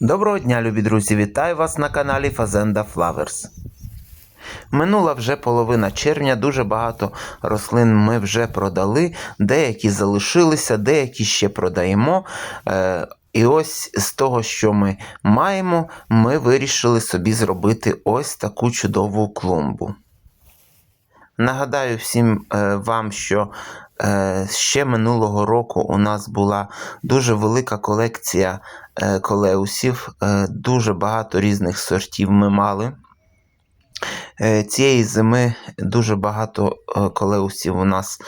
Доброго дня, любі друзі! Вітаю вас на каналі Fazenda Flowers. Минула вже половина червня, дуже багато рослин ми вже продали, деякі залишилися, деякі ще продаємо. Е, І ось з того, що ми маємо, ми вирішили собі зробити ось таку чудову клумбу. Нагадаю всім е, вам, що е, ще минулого року у нас була дуже велика колекція е, колеусів, дуже багато різних сортів ми мали. Цієї зими дуже багато колеусів у нас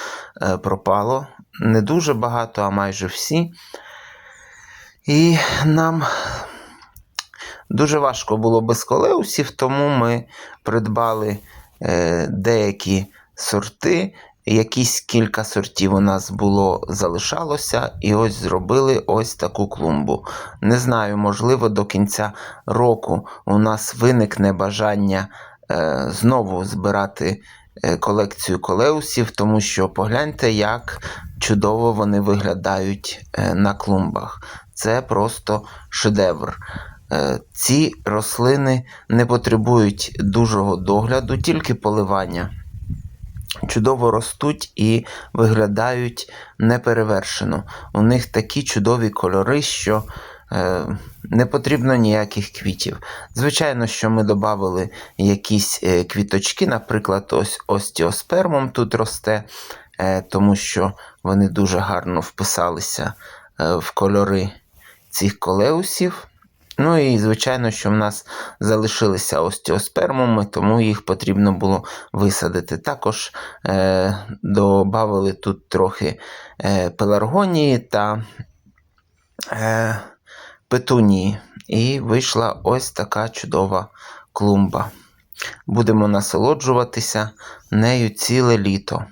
пропало. Не дуже багато, а майже всі. І нам дуже важко було без колеусів, тому ми придбали деякі сорти. Якісь кілька сортів у нас було залишалося, і ось зробили ось таку клумбу. Не знаю, можливо, до кінця року у нас виникне бажання е, знову збирати е, колекцію колеусів, тому що погляньте, як чудово вони виглядають е, на клумбах. Це просто шедевр. Е, Ці рослини не потребують дужого догляду, тільки поливання. Чудово ростуть і виглядають неперевершено. У них такі чудові кольори, що е, не потрібно ніяких квітів. Звичайно, що ми додали якісь е, квіточки, наприклад, ось остіоспермом тут росте, е, тому що вони дуже гарно вписалися е, в кольори цих колеусів. Ну і звичайно, що в нас залишилися остеоспермуми, тому їх потрібно було висадити. Також е, додали тут трохи е, пеларгонії та е, петунії. І вийшла ось така чудова клумба. Будемо насолоджуватися нею ціле літо.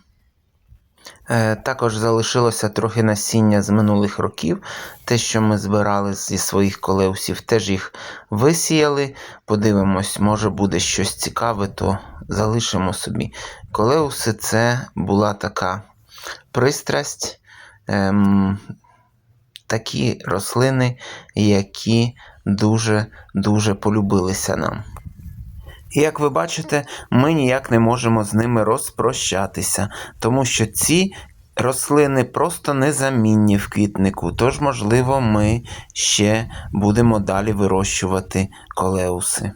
Е, Також залишилося трохи насіння з минулих років. Те, що ми збирали зі своїх колеусів, теж їх висіяли. Подивимось, може буде щось цікаве, то залишимо собі. Колеуси це була така пристрасть, ем, такі рослини, які дуже-дуже полюбилися нам. І як ви бачите, ми ніяк не можемо з ними розпрощатися, тому що ці рослини просто незамінні в квітнику. Тож, можливо, ми ще будемо далі вирощувати колеуси.